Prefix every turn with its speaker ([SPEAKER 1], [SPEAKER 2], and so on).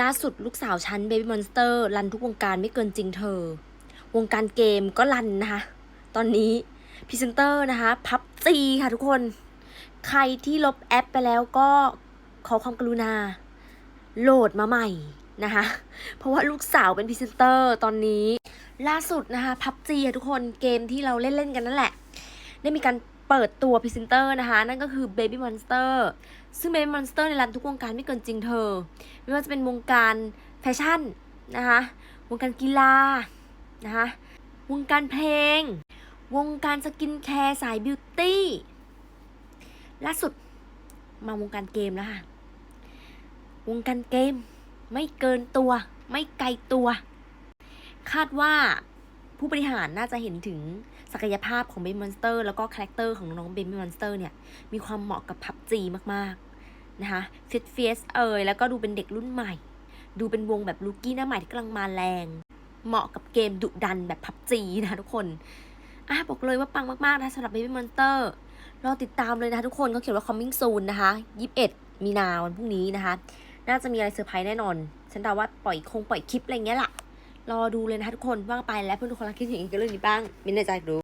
[SPEAKER 1] ล่าสุดลูกสาวฉัน Baby Monster รันทุกวงการไม่เกินจริงเธอ วงการเกมก็รันนะคะ ตอนนี้พรีเซนเตอร์นะคะพับจีค่ะทุกคน ใครที่ลบแอปไปแล้วก็ขอความกรุณา โหลดมาใหม่นะคะ เพราะว่าลูกสาวเป็นพรีเซนเตอร์ตอนนี้ ล่าสุดนะคะพับจีค่ะทุกคนเกมที่เราเล่น ๆ กันนั่นแหละ ได้มีการเปิดตัวพรีเซนเตอร์นะคะ นั่นก็คือ Baby Monster ซึ่ง Baby Monster ในรันทุกวงการไม่เกินจริงเธอ ไม่ว่าจะเป็นวงการแฟชั่นนะคะ วงการกีฬานะคะ วงการเพลง วงการสกินแคร์สายบิวตี้ล่าสุดมาวงการเกมแล้วค่ะ วงการเกมไม่เกินตัว ไม่ไกลตัว คาดว่า ผู้บริหารน่าจะเห็นถึงศักยภาพของ Baby Monster แล้วก็คาแรคเตอร์ของน้อง Baby Monster เนี่ย มีความเหมาะกับ PUBG มากๆ นะคะฟิตเฟียสเอ่ยแล้วก็ดูเป็นเด็กรุ่นใหม่ ดูเป็นวงแบบลูกี้หน้าใหม่ที่กำลังมาแรง เหมาะกับเกมดุดันแบบ PUBG นะทุกคนอะบอกเลยว่าปังมากๆนะสำหรับ Baby Monster รอติดตามเลยนะคะทุกคนเขาเขียนว่า coming soon นะคะ21 มีนาวันพรุ่งนี้นะคะ น่าจะมีอะไรเซอร์ไพรส์แน่นอน ฉันเดาว่าปล่อยคงปล่อยคลิปอะไรเงี้ยแหละ รอดูเลยนะทุกคนว่างไปแล้วเพื่อนทุกคนรักคิดถึงอีกเรื่องนี้บ้างมินในใจรู้